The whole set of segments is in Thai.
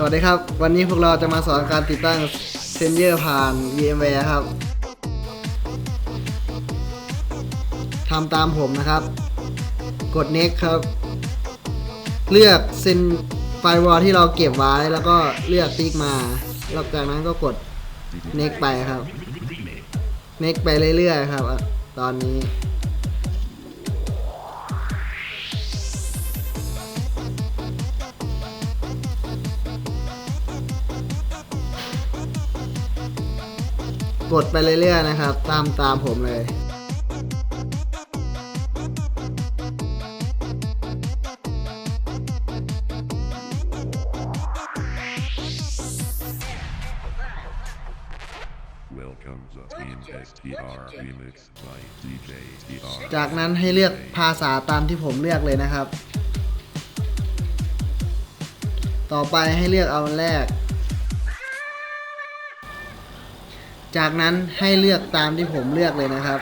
สวัสดีครับ วันนี้พวกเราจะมาสอนการติดตั้งเซนเยอร์ผ่าน VMware ครับทำตามผมนะครับ กด next ครับ เลือกเซนไฟวอลที่เราเก็บไว้แล้วก็เลือกติ๊กมาแล้วจากนั้นก็กด next ไปครับ next ไปเรื่อยๆครับ ตอนนี้ กดไปเรื่อยๆนะครับ ตามตามผมเลย Welcome to Team XTR Remix by DJ TR. จากนั้นให้เลือกภาษาตามที่ผมเลือกเลยนะครับ ต่อไปให้เลือกเอาอันแรก จากนั้นให้เลือกตามที่ผมเลือกเลยนะครับ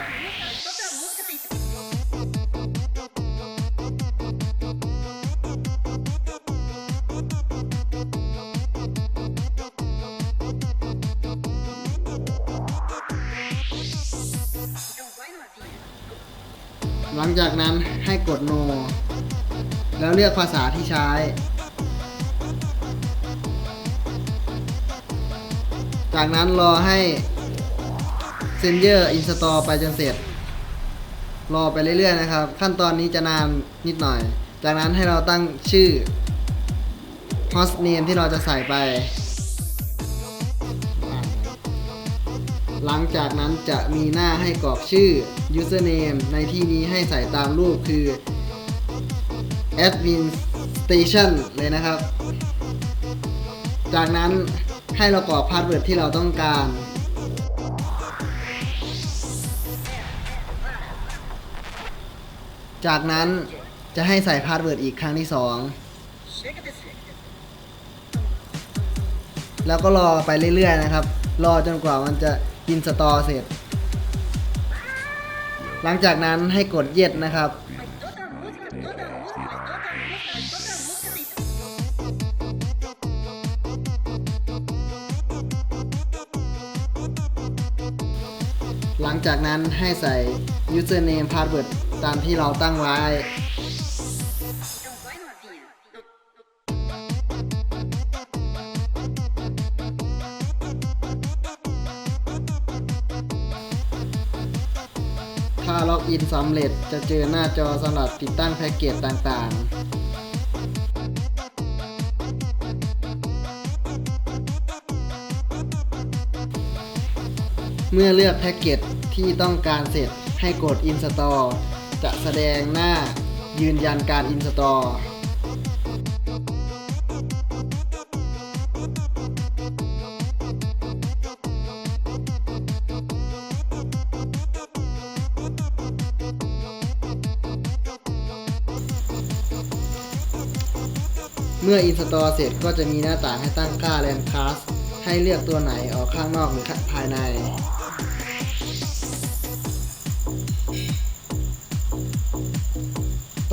หลังจากนั้นให้กด no แล้วเลือกภาษาที่ใช้จากนั้นรอให้ เซนเยอร์อินสตอลไปจนเสร็จ รอไปเรื่อยๆนะครับ ขั้นตอนนี้จะนานนิดหน่อย จากนั้นให้เราตั้งชื่อ host name ที่เราจะใส่ไป หลังจากนั้นจะมีหน้าให้กรอกชื่อ username ในที่นี้ให้ใส่ตามรูปคือ admin station เลยนะครับ จากนั้นให้เรากรอกพาสเวิร์ดที่เราต้องการ จากนั้นจะให้ใส่พาสเวิร์ดอีกครั้งที่2แล้วก็รอไปเรื่อยๆนะครับ รอจนกว่ามันจะอินสตอเสร็จ หลังจากนั้นให้กดเย็ดนะครับ หลังจากนั้นให้ใส่ username password ตามที่เราตั้งไว้ ถ้าล็อกอินสำเร็จจะเจอหน้าจอสำหรับติดตั้งแพ็กเกจต่างๆเมื่อเลือกแพ็กเกจที่ต้องการเสร็จให้กด Install จะแสดงหน้ายืนยันการ Install เมื่อ Install เสร็จก็จะมีหน้าต่างให้ตั้งค่า Land Class ให้เลือกตัวไหนออกข้างนอกหรือภายใน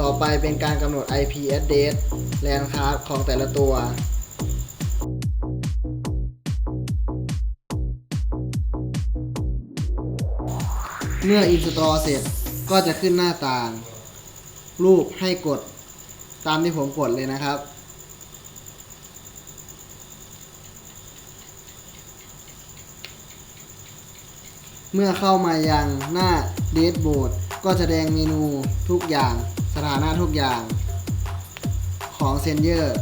ต่อไปเป็นการกำหนด IP address Land Class ของแต่ละตัว เมื่อ Install เสร็จก็จะขึ้นหน้าต่าง รูปให้กดตามที่ผมกดเลยนะครับ เมื่อเข้ามายังหน้า Dashboard ก็จะแสดงเมนูทุกอย่าง สถานะทุกอย่างของเซนเยอร์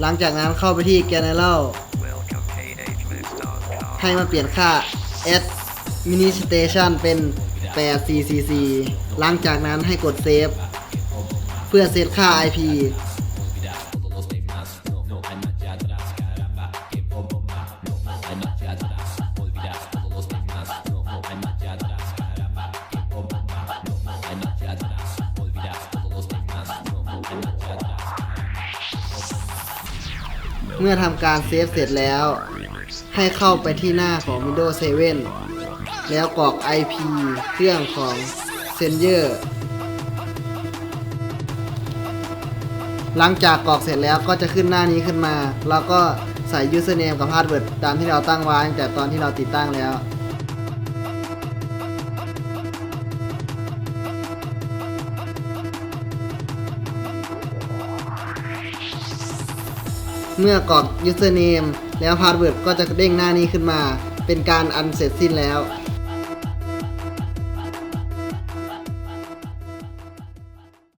หลังจากนั้นเข้าไปที่ g e n e r a l ให้มาเปลี่ยนค่า administration เป็น 84cc หลังจากนั้นให้กดเซฟ เพื่อเซตค่า IP เมื่อทำการเซฟเสร็จแล้ว ให้เข้าไปที่หน้าของ Windows 7 แล้วกรอก IP เครื่องของเซนเยอร์หลังจากกรอกเสร็จแล้วก็จะขึ้นหน้านี้ขึ้นมาแล้วก็ใส่ username กับ password ตามที่เราตั้งไว้แต่ตอนที่เราติดตั้งแล้ว เมื่อกรอก username แล้ว password ก็จะเด้งหน้านี้ขึ้นมา เป็นการอันเสร็จสิ้นแล้ว